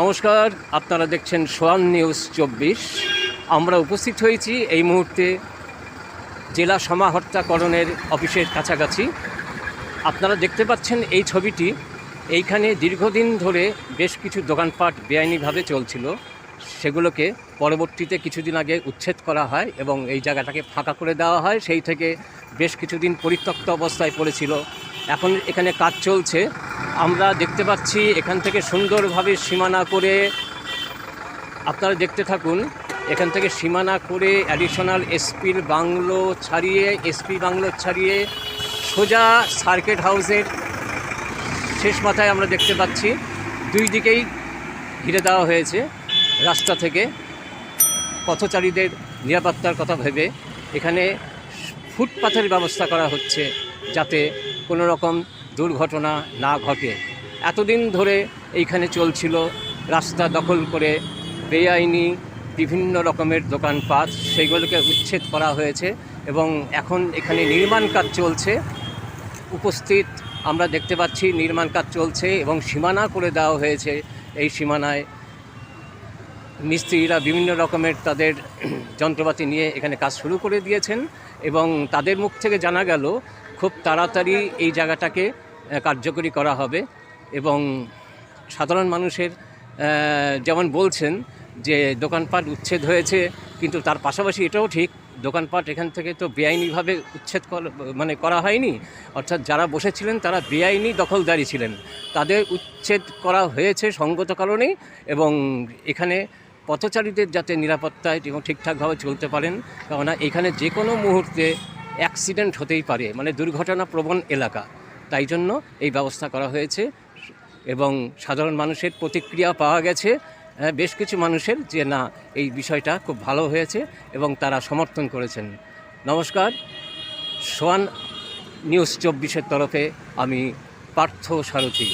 নমস্কার, আপনারা দেখছেন সোয়ান নিউজ চব্বিশ। আমরা উপস্থিত হয়েছি এই মুহূর্তে জেলা সমাহর্তাকরণের অফিসের কাছাকাছি। আপনারা দেখতে পাচ্ছেন এই ছবিটি। এইখানে দীর্ঘদিন ধরে বেশ কিছু দোকানপাট বেআইনিভাবে চলছিল। সেগুলোকে পরবর্তীতে কিছুদিন আগে উচ্ছেদ করা হয় এবং এই জায়গাটাকে ফাঁকা করে দেওয়া হয়। সেই থেকে বেশ কিছুদিন পরিত্যক্ত অবস্থায় পড়েছিল। এখন এখানে কাজ চলছে। আমরা দেখতে পাচ্ছি এখান থেকে সুন্দরভাবে সীমানা করে, আপনারা দেখতে থাকুন, এখান থেকে সীমানা করে অ্যাডিশনাল এসপির বাংলো ছাড়িয়ে এসপি বাংলো ছাড়িয়ে সোজা সার্কিট হাউসের শেষ মাথায় আমরা দেখতে পাচ্ছি। দুই দিকেই ঘিরে দেওয়া হয়েছে রাস্তা থেকে। পথচারীদের নিরাপত্তার কথা ভেবে এখানে ফুটপাথের ব্যবস্থা করা হচ্ছে যাতে কোনো রকম দুর্ঘটনা না ঘটে। এতদিন ধরে এইখানে চলছিল রাস্তা দখল করে বেআইনি বিভিন্ন রকমের দোকানপাট, সেগুলোকে উচ্ছেদ করা হয়েছে এবং এখন এখানে নির্মাণ কাজ চলছে। উপস্থিত আমরা দেখতে পাচ্ছি নির্মাণ কাজ চলছে এবং সীমানা করে দেওয়া হয়েছে এই সীমানায়। মিস্ত্রিরা বিভিন্ন রকমের তাদের যন্ত্রপাতি নিয়ে এখানে কাজ শুরু করে দিয়েছেন এবং তাদের মুখ থেকে জানা গেল খুব তাড়াতাড়ি এই জায়গাটাকে কার্যকরী করা হবে এবং সাধারণ মানুষের যেমন বলছেন যে দোকানপাট উচ্ছেদ হয়েছে, কিন্তু তার পাশাপাশি এটাও ঠিক, দোকানপাট এখান থেকে তো বেআইনিভাবে উচ্ছেদ মানে করা হয়নি, অর্থাৎ যারা বসেছিলেন তারা বেআইনি দখলদারি ছিলেন। তাদের উচ্ছেদ করা হয়েছে সঙ্গত কারণেই এবং এখানে পথচারীদের যাতে নিরাপত্তায় এবং ঠিকঠাকভাবে চলতে পারেন, কেননা এখানে যে কোনো মুহূর্তে অ্যাক্সিডেন্ট হতেই পারে মানে দুর্ঘটনা প্রবণ এলাকা। তাই জন্য এই ব্যবস্থা করা হয়েছে এবং সাধারণ মানুষের প্রতিক্রিয়া পাওয়া গেছে। বেশ কিছু মানুষের যে না, এই বিষয়টা খুব ভালো হয়েছে এবং তারা সমর্থন করেছেন। নমস্কার, সোয়ান নিউজ চব্বিশের তরফে আমি পার্থ সারথী।